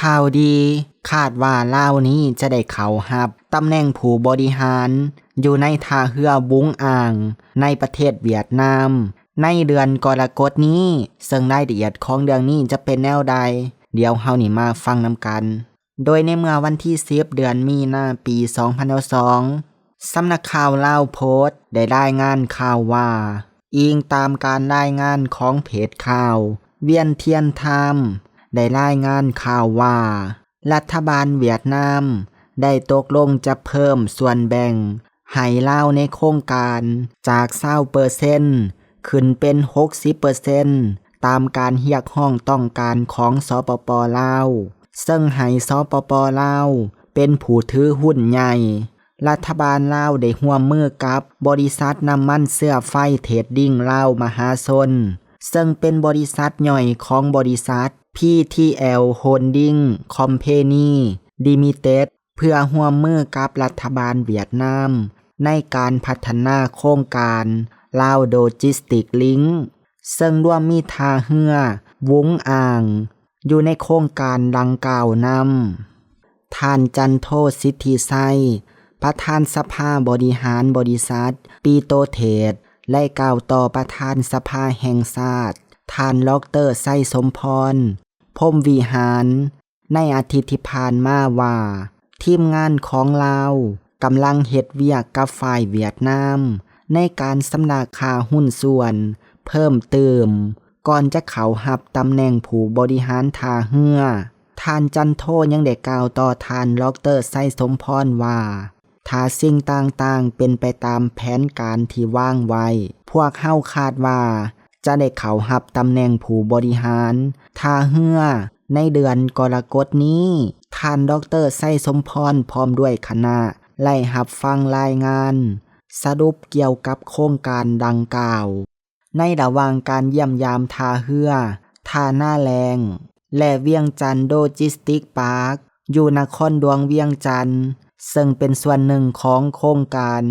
ข่าวดี คาดว่าลาวนี้จะได้เข้าหับตำแหน่งผู้บริหาร อยู่ในท่าเรือบุ้งอ่าง ในประเทศเวียดนาม ในเดือนกรกฎนี้ ซึ่งรายละเอียดของเรื่องนี้จะเป็นแนวใด เดี๋ยวเฮานี่มาฟังนำกัน โดยในเมื่อวันที่10เดือนมีนาปี2022สำนักข่าวลาวโพสต์ได้รายงานข่าวว่าอิงตามการรายงานของเพจข่าว เวียนเทียนไทม์ ได้รายงานข่าวว่า รัฐบาลเวียดนาม ได้ตกลงจะเพิ่มส่วนแบ่งให้ลาในโครงการจาก20เปอร์เซนขึ้นเป็น 60เปอร์เซนตามการเรียกห้องต้องการของสปปลาวซึ่งให้สปปลาวเป็นผู้ถือหุ้นใหญ่ รัฐบาลลาวได้ร่วมมือกับบริษัทน้ำมันเสื้อไฟเทรดดิ้งลาวมหาชนซึ่งเป็นบริษัทย่อยของบริษัท PTL Holding Company Limited เพื่อร่วมมือกับรัฐบาลเวียดนาม ในการพัฒนาโครงการลาวโดจิสติกลิงซึ่งร่วมมีทาเรือวุ้งอ่าง อยู่ในโครงการดังกล่าวนำท่านจันโทสิทธิไซประธานสภาบริหารบริษัท ปีโตเทศและกล่าวต่อประธานสภาแห่งชาติ ท่านล็อกเตอร์ไส้สมพรพมวิหาร ในอาทิตย์ที่ผ่านมาว่า ทีมงานของลากำลังเฮ็ดเวียกกับฝ่ายเวียดนาม ในการสำนักคาหุ้นส่วน เพิ่มเติม ก่อนจะเขาหับตำแหน่งผู้บริหารท่าเรือท่านจันโทยังได้กล่าวต่อท่านล็อกเตอร์ไส้สมพรว่าถ้าสิ่งต่างๆเป็นไปตามแผนการที่วางไว้ พวกเฮาคาดว่า จะได้เข้าหับตำแหน่งผู้บริหารท่าเรือ ในเดือนกรกฎนี้ ท่านดรไส้สมพรพร้อมด้วยคณะไล่หับฟังรายงาน สรุปเกี่ยวกับโครงการดังกล่าว ในระหว่างการเยี่ยมยามท่าเรือท่าหน้าแรงและเวียงจันโดจิสติกพาร์คอยู่นครดวงเวียงจันทร์ซึ่งเป็นส่วนหนึ่งของโครงการ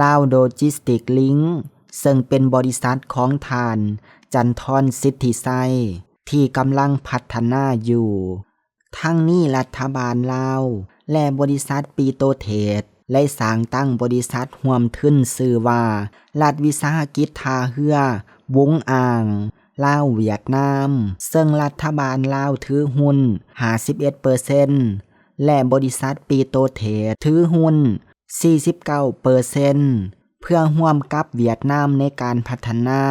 ลาวโดจิสติกลิง ซึ่งเป็นบริษัทของทาน จันทรสิทธิไซที่กำลังพัฒนาอยู่ ทั้งนี้รัฐบาลลาวและบริษัทปีโตเทศและสร้างตั้งบริษัทห่วมทึ้นซื่อว่ารัฐวิสาหกิจทาเรือ วงอ่างลาวเวียดนาม ซึ่งรัฐบาลลาวถือหุ้น 51เปอร์เซนและบริษัทปีโตเทศถือหุ้น 49เปอร์เซน พื่อร่วมกับเวียดนามในการพัฒนา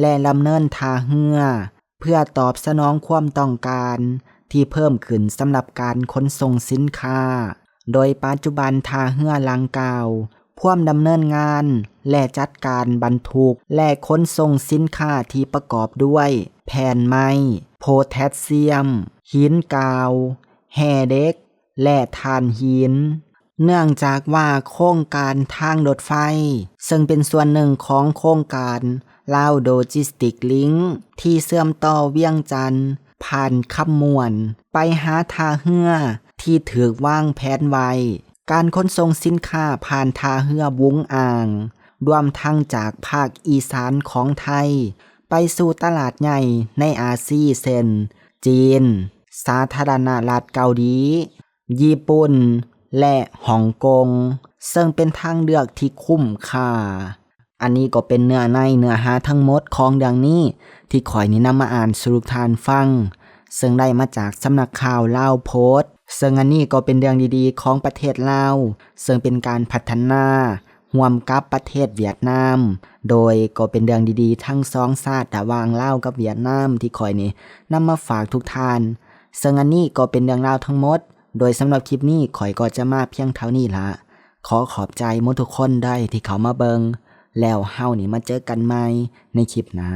และลำเนินทาเรือ เพื่อตอบสนองความต้องการ ที่เพิ่มขึ้นสำหรับการขนส่งสินค้า โดยปัจจุบันทาเรือลังเกาพ่วมดำเนินงาน และจัดการบรรทุก และขนส่งสินค้าที่ประกอบด้วย แผ่นไม้ โพแทสเซียม หินกาวแห่เด็ก และทานหิน เนื่องจากว่าโครงการทางรถไฟ ซึ่งเป็นส่วนหนึ่งของโครงการลาวโดจิสติกลิงที่เสื่อมต่อเวียงจันทร์ผ่านคำมวน ไปหาทาเฮือที่ถือว่างแผนไว้ การขนส่งสินค้าผ่านทาเฮือวุ้งอ่าง รวมทั้งจากภาคอีสานของไทย ไปสู่ตลาดใหญ่ในอาซีเซนจีน สาธารณรัฐเกาหลีญี่ปุ่น และฮ่องกง ซึ่งเป็นทางเลือกที่คุ้มค่า อันนี้ก็เป็นเนื้อในเนื้อหาทั้งหมดของดังนี้ ที่ขอยนี้นำมาอ่านสรุปทานฟัง ซึ่งได้มาจากสำนักข่าวเล่าโพสต์ซึ่งอันนี้ก็เป็นเรื่องดีๆ ของประเทศลาวซึ่งเป็นการพัฒนาห่วมกับประเทศเวียดนาม โดยก็เป็นเรื่องดีๆ ทั้งสองชาติระหว่างลาวกับเวียดนามที่ขอยนี้นำมาฝากทุกท่านซึ่งอันนี้ก็เป็นเรื่องราวทั้งหมด โดยสำหรับคลิปนี้ข่อยก็จะมาเพียงเท่านี้ละขอขอบใจมทุกคนได้ที่เขามาเบิง แล้วเฮานี่มาเจอกันใหม่ในคลิปหน้า